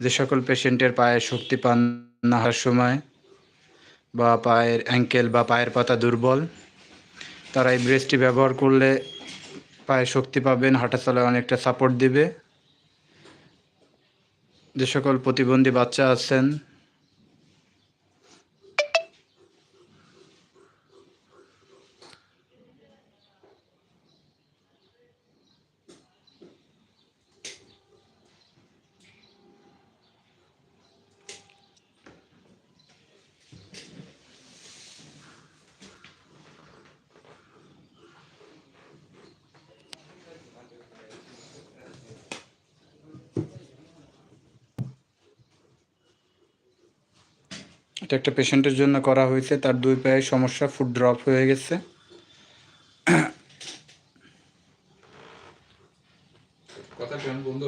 যে সকল পেশেন্টের পায়ে শক্তি পান না হওয়ার সময় বা পায়ের অ্যাঙ্কেল বা পায়ের পাতা দুর্বল, তারা এই ব্রেসটি ব্যবহার করলে পায়ে শক্তি পাবেন, হাঁটা চলায় অনেকটা সাপোর্ট দিবে। যে সকল প্রতিবন্ধী বাচ্চা আছেন এটা একটা পেশেন্টের জন্য করা হয়েছে। তার দুই পায়ে সমস্যা ফুড ড্রপ হয়ে গেছে। কথা বন্ধ